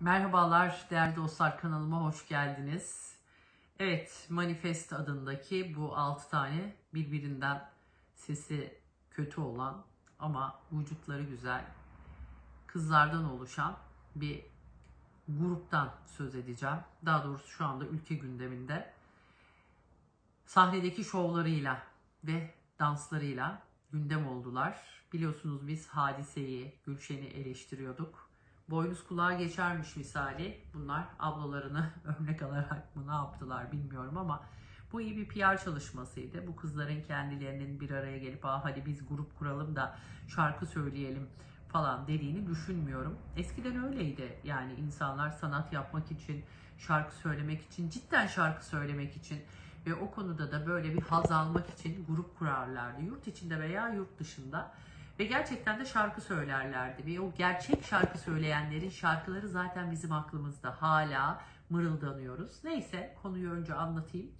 Merhabalar değerli dostlar kanalıma hoş geldiniz. Evet Manifest adındaki bu 6 tane birbirinden sesi kötü olan ama vücutları güzel kızlardan oluşan bir gruptan söz edeceğim. Daha doğrusu şu anda ülke gündeminde sahnedeki şovlarıyla ve danslarıyla gündem oldular. Biliyorsunuz biz Hadise'yi, Gülşen'i eleştiriyorduk. Boynuz kulağa geçermiş misali. Bunlar ablalarını örnek alarak mı ne yaptılar bilmiyorum ama bu iyi bir PR çalışmasıydı. Bu kızların kendilerinin bir araya gelip ah hadi biz grup kuralım da şarkı söyleyelim falan dediğini düşünmüyorum. Eskiden öyleydi. Yani insanlar sanat yapmak için, şarkı söylemek için, cidden şarkı söylemek için ve o konuda da böyle bir haz almak için grup kurarlardı. Yurt içinde veya yurt dışında. Ve gerçekten de şarkı söylerlerdi. Ve o gerçek şarkı söyleyenlerin şarkıları zaten bizim aklımızda. Hala mırıldanıyoruz. Neyse konuyu önce anlatayım.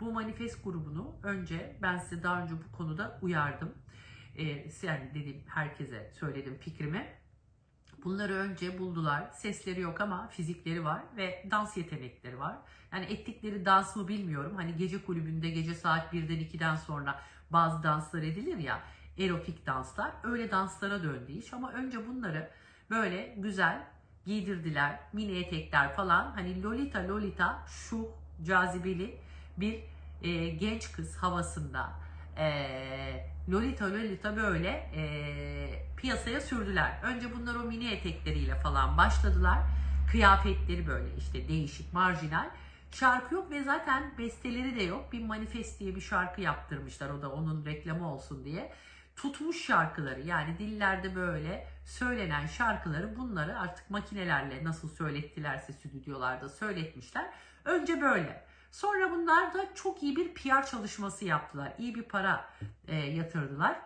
Bu manifest grubunu önce ben size daha önce bu konuda uyardım. Ee, yani dedim herkese söyledim fikrimi. Bunları önce buldular. Sesleri yok ama fizikleri var ve dans yetenekleri var. Yani ettikleri dans mı bilmiyorum. Hani gece kulübünde gece saat 1'den 2'den sonra bazı danslar edilir ya. Erotik danslar. Öyle danslara döndü iş. Ama önce bunları böyle güzel giydirdiler. Mini etekler falan. Hani Lolita Lolita şu cazibeli bir e, genç kız havasında. E, Lolita Lolita böyle e, piyasaya sürdüler. Önce bunlar o mini etekleriyle falan başladılar. Kıyafetleri böyle işte değişik, marjinal. Şarkı yok ve zaten besteleri de yok. Bir manifest diye bir şarkı yaptırmışlar. O da onun reklamı olsun diye. Tutmuş şarkıları yani dillerde böyle söylenen şarkıları bunları artık makinelerle nasıl söylettilerse stüdyolarda söyletmişler. Önce böyle. Sonra bunlar da çok iyi bir PR çalışması yaptılar. İyi bir para e, yatırdılar.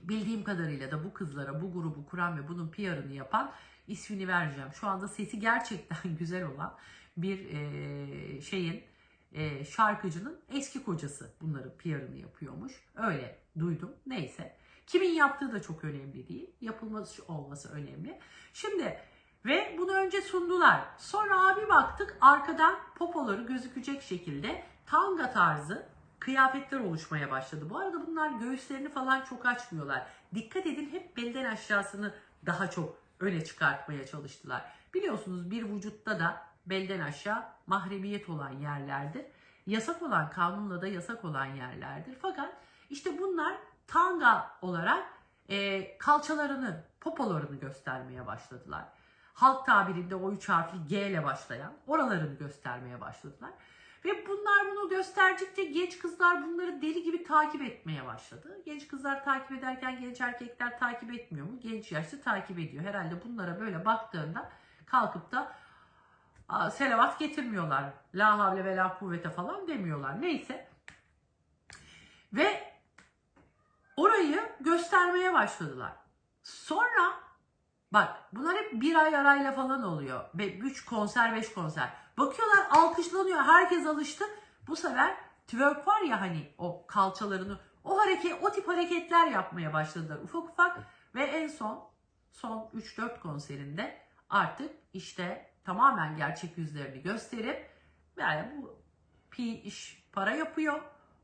Bildiğim kadarıyla da bu kızlara, bu grubu kuran ve bunun PR'ını yapan ismini vereceğim. Şu anda sesi gerçekten güzel olan bir e, şeyin e, şarkıcının eski kocası bunların PR'ını yapıyormuş. Öyle duydum. Neyse. Kimin yaptığı da çok önemli değil. Yapılması olması önemli. Şimdi ve bunu önce sundular. Sonra abi baktık arkadan popoları gözükecek şekilde tanga tarzı kıyafetler oluşmaya başladı. Bu arada bunlar göğüslerini falan çok açmıyorlar. Dikkat edin hep belden aşağısını daha çok öne çıkartmaya çalıştılar. Biliyorsunuz bir vücutta da belden aşağı mahremiyet olan yerlerdir. Yasak olan, kanunla da yasak olan yerlerdir. Fakat işte bunlar tanga olarak e, kalçalarını, popolarını göstermeye başladılar. Halk tabirinde o üç harfli G ile başlayan oralarını göstermeye başladılar. Ve bunlar bunu gösterdikçe genç kızlar bunları deli gibi takip etmeye başladı. Genç kızlar takip ederken genç erkekler takip etmiyor mu? Genç yaşlı takip ediyor. Herhalde bunlara böyle baktığında kalkıp da "Aa, selavat getirmiyorlar. La havle ve la kuvvete falan demiyorlar. Neyse. Ve orayı göstermeye başladılar. Sonra bak bunlar hep bir ay arayla falan oluyor. 3 konser 5 konser. Bakıyorlar alkışlanıyor. Herkes alıştı. Bu sefer twerk var ya hani o kalçalarını o hareket o tip hareketler yapmaya başladılar ufak ufak ve en son son 3-4 konserinde artık işte tamamen gerçek yüzlerini gösterip yani bu pi iş para yapıyor,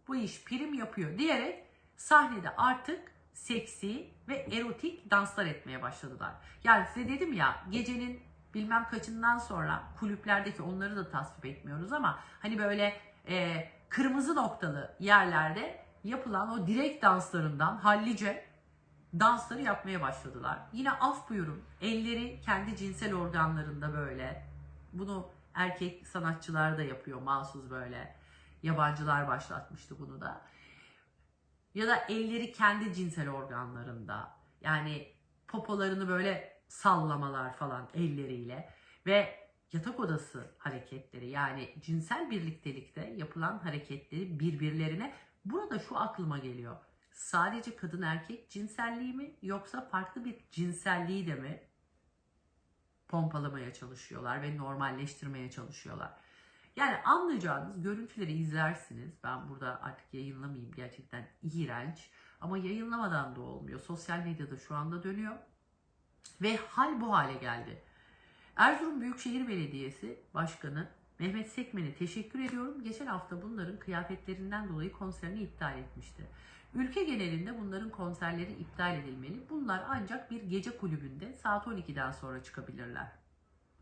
bu iş prim yapıyor diyerek sahnede artık seksi ve erotik danslar etmeye başladılar. Yani size dedim ya gecenin bilmem kaçından sonra kulüplerdeki onları da tasvip etmiyoruz ama hani böyle e, kırmızı noktalı yerlerde yapılan o direkt danslarından hallice dansları yapmaya başladılar. Yine af buyurun elleri kendi cinsel organlarında böyle bunu erkek sanatçılar da yapıyor mahsus böyle yabancılar başlatmıştı bunu da. Ya da elleri kendi cinsel organlarında yani popolarını böyle sallamalar falan elleriyle ve yatak odası hareketleri yani cinsel birliktelikte yapılan hareketleri birbirlerine burada şu aklıma geliyor. Sadece kadın erkek cinselliği mi yoksa farklı bir cinselliği de mi pompalamaya çalışıyorlar ve normalleştirmeye çalışıyorlar. Yani anlayacağınız görüntüleri izlersiniz. Ben burada artık yayınlamayayım gerçekten iğrenç. Ama yayınlamadan da olmuyor. Sosyal medyada şu anda dönüyor. Ve hal bu hale geldi. Erzurum Büyükşehir Belediyesi Başkanı Mehmet Sekmen'e teşekkür ediyorum. Geçen hafta bunların kıyafetlerinden dolayı konserini iptal etmişti. Ülke genelinde bunların konserleri iptal edilmeli. Bunlar ancak bir gece kulübünde saat 12'den sonra çıkabilirler.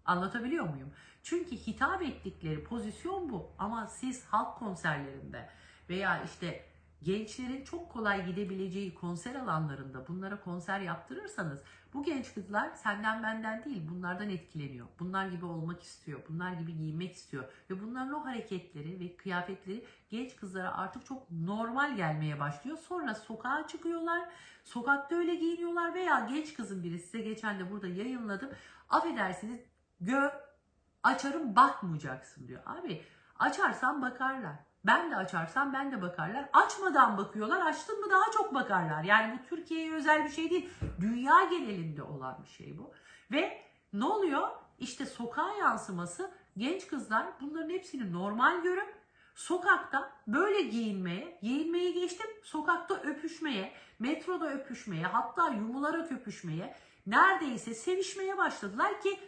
Anlatabiliyor muyum? Çünkü hitap ettikleri pozisyon bu. Ama siz halk konserlerinde veya işte gençlerin çok kolay gidebileceği konser alanlarında bunlara konser yaptırırsanız bu genç kızlar senden benden değil bunlardan etkileniyor. Bunlar gibi olmak istiyor. Bunlar gibi giyinmek istiyor. Ve bunların o hareketleri ve kıyafetleri genç kızlara artık çok normal gelmeye başlıyor. Sonra sokağa çıkıyorlar. Sokakta öyle giyiniyorlar veya genç kızın biri size geçen de burada yayınladım. Affedersiniz gö açarım bakmayacaksın diyor. Abi açarsan bakarlar. Ben de açarsam ben de bakarlar. Açmadan bakıyorlar. Açtın mı daha çok bakarlar. Yani bu Türkiye'ye özel bir şey değil. Dünya genelinde olan bir şey bu. Ve ne oluyor? İşte sokağa yansıması genç kızlar bunların hepsini normal görüp sokakta böyle giyinmeye, giyinmeye geçtim sokakta öpüşmeye, metroda öpüşmeye, hatta yumularak öpüşmeye, neredeyse sevişmeye başladılar ki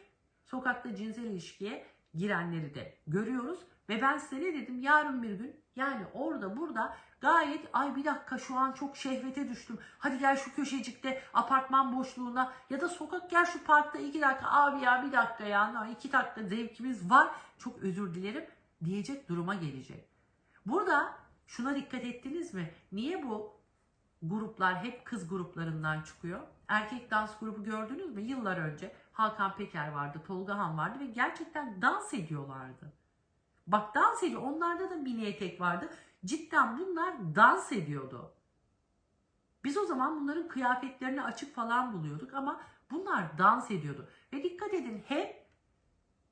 sokakta cinsel ilişkiye girenleri de görüyoruz. Ve ben size ne dedim yarın bir gün yani orada burada gayet ay bir dakika şu an çok şehvete düştüm. Hadi gel şu köşecikte apartman boşluğuna ya da sokak gel şu parkta iki dakika abi ya bir dakika ya iki dakika zevkimiz var. Çok özür dilerim diyecek duruma gelecek. Burada şuna dikkat ettiniz mi? Niye bu gruplar hep kız gruplarından çıkıyor? Erkek dans grubu gördünüz mü? Yıllar önce Hakan Peker vardı, Tolga Han vardı ve gerçekten dans ediyorlardı. Bak dans ediyor. Onlarda da mini etek vardı. Cidden bunlar dans ediyordu. Biz o zaman bunların kıyafetlerini açık falan buluyorduk ama bunlar dans ediyordu. Ve dikkat edin hep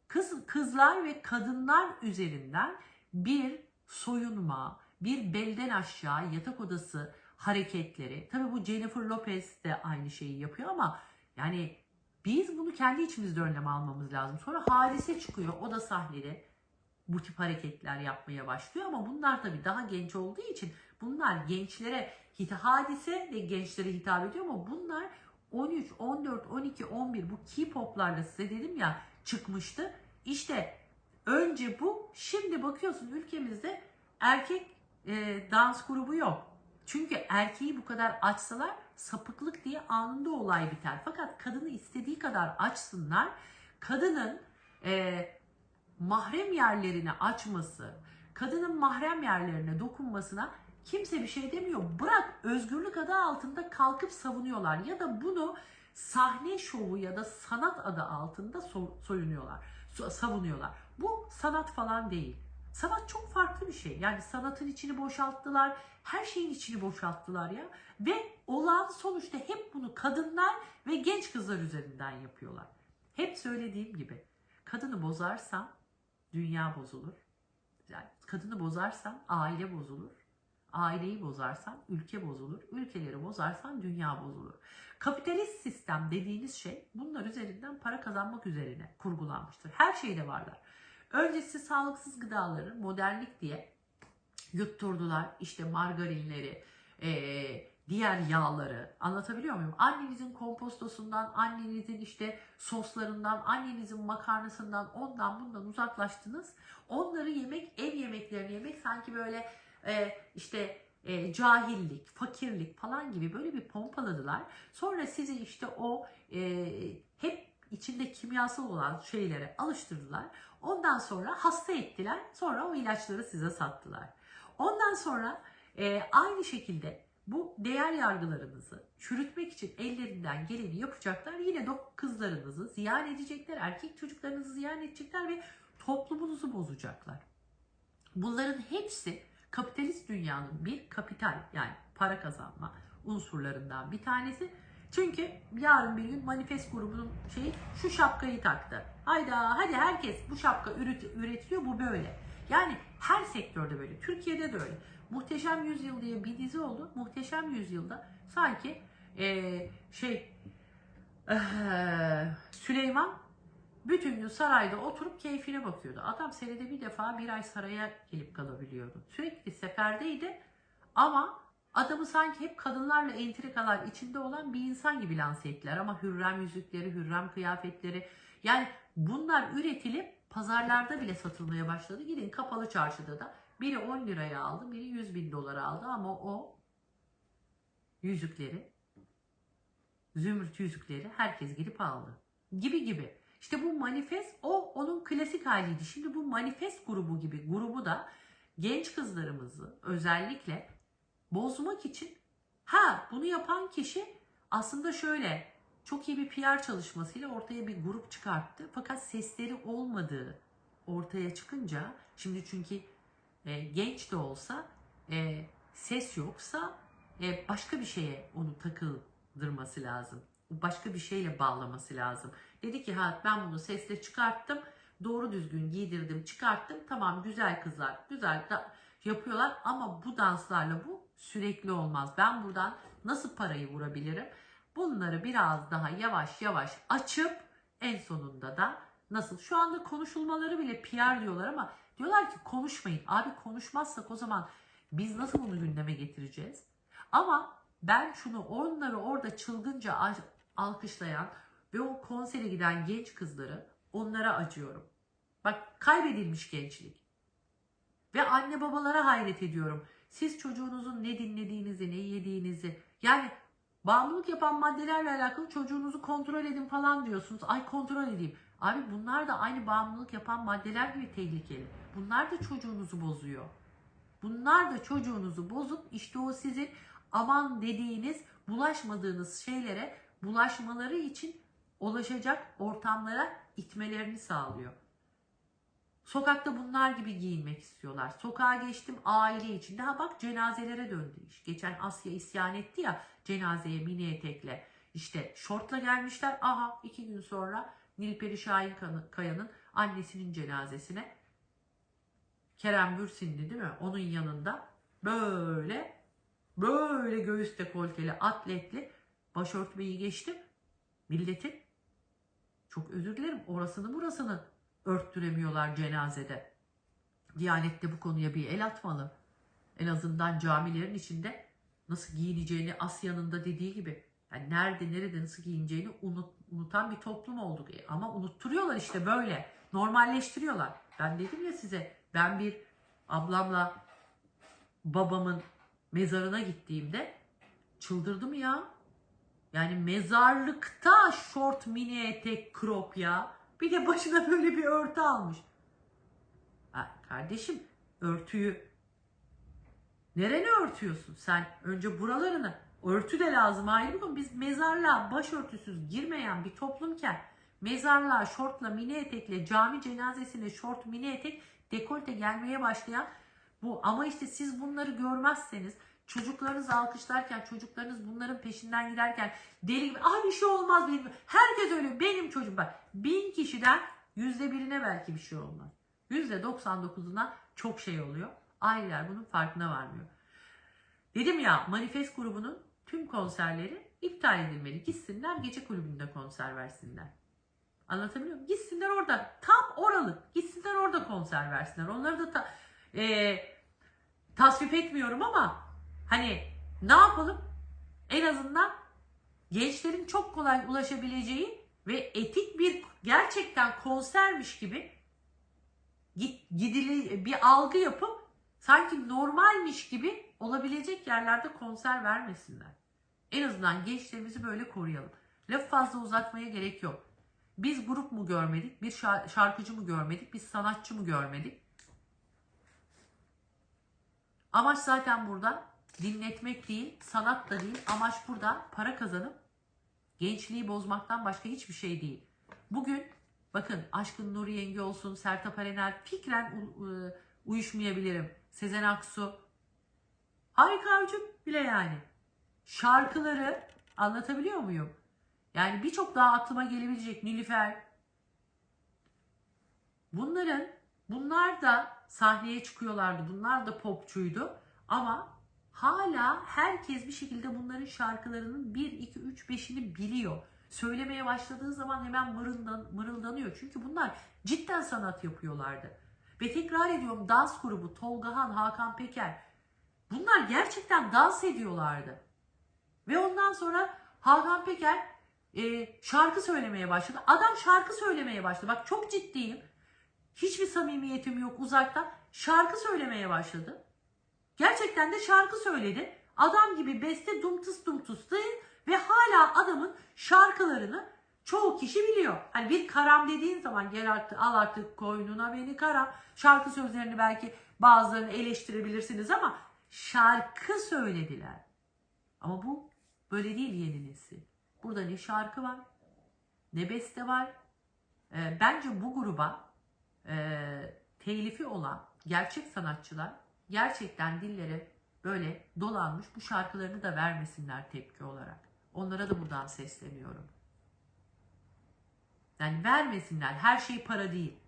kız kızlar ve kadınlar üzerinden bir soyunma, bir belden aşağı yatak odası hareketleri. Tabii bu Jennifer Lopez de aynı şeyi yapıyor ama yani biz bunu kendi içimizde önlem almamız lazım. Sonra hadise çıkıyor. O da sahnede bu tip hareketler yapmaya başlıyor ama bunlar tabii daha genç olduğu için bunlar gençlere hadise de gençlere hitap ediyor ama bunlar 13, 14, 12, 11 bu K-pop'larla size dedim ya çıkmıştı. İşte önce bu şimdi bakıyorsun ülkemizde erkek e, dans grubu yok. Çünkü erkeği bu kadar açsalar sapıklık diye anında olay biter. Fakat kadını istediği kadar açsınlar. Kadının e, mahrem yerlerini açması, kadının mahrem yerlerine dokunmasına kimse bir şey demiyor. Bırak özgürlük adı altında kalkıp savunuyorlar ya da bunu sahne şovu ya da sanat adı altında so- soyunuyorlar, so- savunuyorlar. Bu sanat falan değil. Sanat çok farklı bir şey. Yani sanatın içini boşalttılar, her şeyin içini boşalttılar ya. Ve olan sonuçta hep bunu kadınlar ve genç kızlar üzerinden yapıyorlar. Hep söylediğim gibi kadını bozarsan dünya bozulur. Yani kadını bozarsan aile bozulur. Aileyi bozarsan ülke bozulur. Ülkeleri bozarsan dünya bozulur. Kapitalist sistem dediğiniz şey bunlar üzerinden para kazanmak üzerine kurgulanmıştır. Her şeyde varlar. Öncesi sağlıksız gıdaları modernlik diye yutturdular. İşte margarinleri, ee, diğer yağları anlatabiliyor muyum? Annenizin kompostosundan, annenizin işte soslarından, annenizin makarnasından, ondan bundan uzaklaştınız. Onları yemek, ev yemeklerini yemek sanki böyle e, işte e, cahillik, fakirlik falan gibi böyle bir pompaladılar. Sonra sizi işte o e, hep içinde kimyasal olan şeylere alıştırdılar. Ondan sonra hasta ettiler. Sonra o ilaçları size sattılar. Ondan sonra e, aynı şekilde bu değer yargılarınızı çürütmek için ellerinden geleni yapacaklar. Yine de kızlarınızı ziyan edecekler, erkek çocuklarınızı ziyan edecekler ve toplumunuzu bozacaklar. Bunların hepsi kapitalist dünyanın bir kapital yani para kazanma unsurlarından bir tanesi. Çünkü yarın bir gün manifest grubunun şeyi şu şapkayı taktı. Hayda hadi herkes bu şapka üretiliyor bu böyle. Yani her sektörde böyle. Türkiye'de de öyle. Muhteşem Yüzyıl diye bir dizi oldu. Muhteşem Yüzyıl'da sanki ee, şey ee, Süleyman bütün gün sarayda oturup keyfine bakıyordu. Adam senede bir defa bir ay saraya gelip kalabiliyordu. Sürekli seferdeydi ama adamı sanki hep kadınlarla entrikalar içinde olan bir insan gibi lanse ettiler. Ama hürrem yüzükleri, hürrem kıyafetleri yani bunlar üretilip pazarlarda bile satılmaya başladı. Gidin kapalı çarşıda da biri 10 liraya aldı, biri 100 bin dolara aldı ama o yüzükleri, zümrüt yüzükleri herkes gidip aldı. Gibi gibi. İşte bu manifest o onun klasik haliydi. Şimdi bu manifest grubu gibi grubu da genç kızlarımızı özellikle bozmak için ha bunu yapan kişi aslında şöyle çok iyi bir PR çalışmasıyla ortaya bir grup çıkarttı. Fakat sesleri olmadığı ortaya çıkınca şimdi çünkü e, genç de olsa e, ses yoksa e, başka bir şeye onu takıldırması lazım. Başka bir şeyle bağlaması lazım. Dedi ki ha ben bunu sesle çıkarttım. Doğru düzgün giydirdim çıkarttım. Tamam güzel kızlar güzel yapıyorlar ama bu danslarla bu sürekli olmaz. Ben buradan nasıl parayı vurabilirim? Bunları biraz daha yavaş yavaş açıp en sonunda da nasıl şu anda konuşulmaları bile PR diyorlar ama diyorlar ki konuşmayın. Abi konuşmazsak o zaman biz nasıl bunu gündeme getireceğiz? Ama ben şunu onları orada çılgınca al- alkışlayan ve o konsere giden genç kızları onlara acıyorum. Bak kaybedilmiş gençlik. Ve anne babalara hayret ediyorum. Siz çocuğunuzun ne dinlediğinizi, ne yediğinizi yani bağımlılık yapan maddelerle alakalı çocuğunuzu kontrol edin falan diyorsunuz. Ay kontrol edeyim. Abi bunlar da aynı bağımlılık yapan maddeler gibi tehlikeli. Bunlar da çocuğunuzu bozuyor. Bunlar da çocuğunuzu bozup işte o sizin aman dediğiniz bulaşmadığınız şeylere bulaşmaları için ulaşacak ortamlara itmelerini sağlıyor. Sokakta bunlar gibi giyinmek istiyorlar. Sokağa geçtim aile içinde. Ha bak cenazelere döndü iş. Geçen Asya isyan etti ya cenazeye mini etekle işte şortla gelmişler. Aha iki gün sonra Nilperi Şahin Kaya'nın annesinin cenazesine Kerem Bürsin'di değil mi? Onun yanında böyle böyle göğüs dekolteli atletli başörtmeyi geçtim. Milletin çok özür dilerim orasını burasını örttüremiyorlar cenazede. Diyanet de bu konuya bir el atmalı. En azından camilerin içinde nasıl giyineceğini Asya'nın da dediği gibi yani nerede nerede nasıl giyineceğini unut, unutan bir toplum olduk. E, ama unutturuyorlar işte böyle. Normalleştiriyorlar. Ben dedim ya size ben bir ablamla babamın mezarına gittiğimde çıldırdım ya. Yani mezarlıkta şort mini etek crop ya. Bir de başına böyle bir örtü almış. Ha, kardeşim örtüyü nereni örtüyorsun sen? Önce buralarını. Örtü de lazım ayrı konu. Biz mezarlığa başörtüsüz girmeyen bir toplumken mezarlığa şortla mini etekle cami cenazesine şort mini etek dekolte gelmeye başlayan bu. Ama işte siz bunları görmezseniz çocuklarınız alkışlarken çocuklarınız bunların peşinden giderken deli gibi ah bir şey olmaz benim. Herkes öyle benim çocuğum. Bak bin kişiden yüzde birine belki bir şey olmaz. Yüzde 99'una çok şey oluyor. Aileler bunun farkına varmıyor. Dedim ya manifest grubunun tüm konserleri iptal edilmeli. Gitsinler gece kulübünde konser versinler Anlatabiliyor muyum? Gitsinler orada. Tam oralık. Gitsinler orada konser versinler. Onları da ta, e, tasvip etmiyorum ama hani ne yapalım? En azından gençlerin çok kolay ulaşabileceği ve etik bir gerçekten konsermiş gibi git, gidili bir algı yapıp sanki normalmiş gibi olabilecek yerlerde konser vermesinler. En azından gençlerimizi böyle koruyalım. Laf fazla uzatmaya gerek yok. Biz grup mu görmedik, bir şarkıcı mı görmedik, bir sanatçı mı görmedik? Amaç zaten burada dinletmek değil, sanat da değil. Amaç burada para kazanıp gençliği bozmaktan başka hiçbir şey değil. Bugün bakın Aşkın Nuri Yenge olsun, Sertab Erener fikren uyuşmayabilirim. Sezen Aksu, Harika Avcı bile yani. Şarkıları anlatabiliyor muyum? Yani birçok daha aklıma gelebilecek Nilüfer. Bunların bunlar da sahneye çıkıyorlardı. Bunlar da popçuydu. Ama hala herkes bir şekilde bunların şarkılarının 1, 2, 3, 5'ini biliyor. Söylemeye başladığı zaman hemen mırıldan, mırıldanıyor. Çünkü bunlar cidden sanat yapıyorlardı. Ve tekrar ediyorum dans grubu Tolgahan, Hakan Peker. Bunlar gerçekten dans ediyorlardı. Ve ondan sonra Hakan Peker e, şarkı söylemeye başladı. Adam şarkı söylemeye başladı. Bak çok ciddiyim. Hiçbir samimiyetim yok uzaktan. Şarkı söylemeye başladı. Gerçekten de şarkı söyledi. Adam gibi beste dumtıs dumtıs değil ve hala adamın şarkılarını çoğu kişi biliyor. Hani bir karam dediğin zaman gel artık al artık koynuna beni karam. Şarkı sözlerini belki bazılarını eleştirebilirsiniz ama şarkı söylediler. Ama bu böyle değil yeni nesil. Burada ne şarkı var ne beste var. Ee, bence bu gruba e, telifi olan gerçek sanatçılar gerçekten dillere böyle dolanmış bu şarkılarını da vermesinler tepki olarak. Onlara da buradan sesleniyorum. Yani vermesinler. Her şey para değil.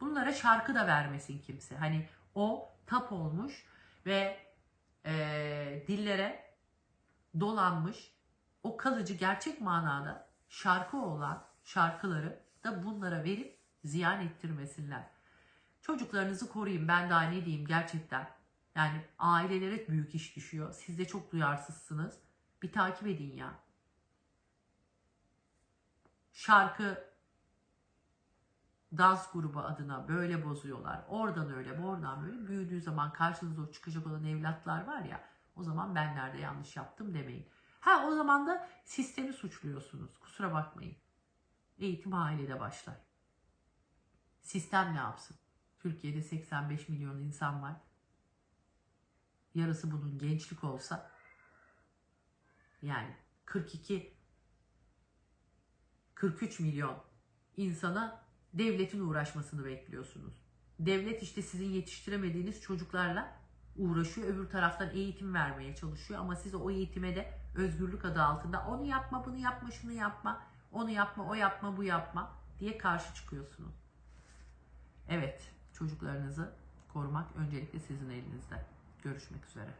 Bunlara şarkı da vermesin kimse. Hani o tap olmuş ve e, dillere dolanmış o kalıcı gerçek manada şarkı olan şarkıları da bunlara verip ziyan ettirmesinler. Çocuklarınızı koruyun. Ben daha ne diyeyim gerçekten. Yani ailelere büyük iş düşüyor. Siz de çok duyarsızsınız. Bir takip edin ya. Şarkı dans grubu adına böyle bozuyorlar. Oradan öyle, oradan böyle. Büyüdüğü zaman karşınıza çıkacak olan evlatlar var ya. O zaman ben nerede yanlış yaptım demeyin. Ha o zaman da sistemi suçluyorsunuz. Kusura bakmayın. Eğitim ailede başlar. Sistem ne yapsın? Türkiye'de 85 milyon insan var. Yarısı bunun gençlik olsa yani 42 43 milyon insana devletin uğraşmasını bekliyorsunuz. Devlet işte sizin yetiştiremediğiniz çocuklarla uğraşıyor. Öbür taraftan eğitim vermeye çalışıyor ama siz o eğitime de özgürlük adı altında onu yapma, bunu yapma, şunu yapma, onu yapma, o yapma, bu yapma diye karşı çıkıyorsunuz. Evet, çocuklarınızı korumak öncelikle sizin elinizde. Görüşmek üzere.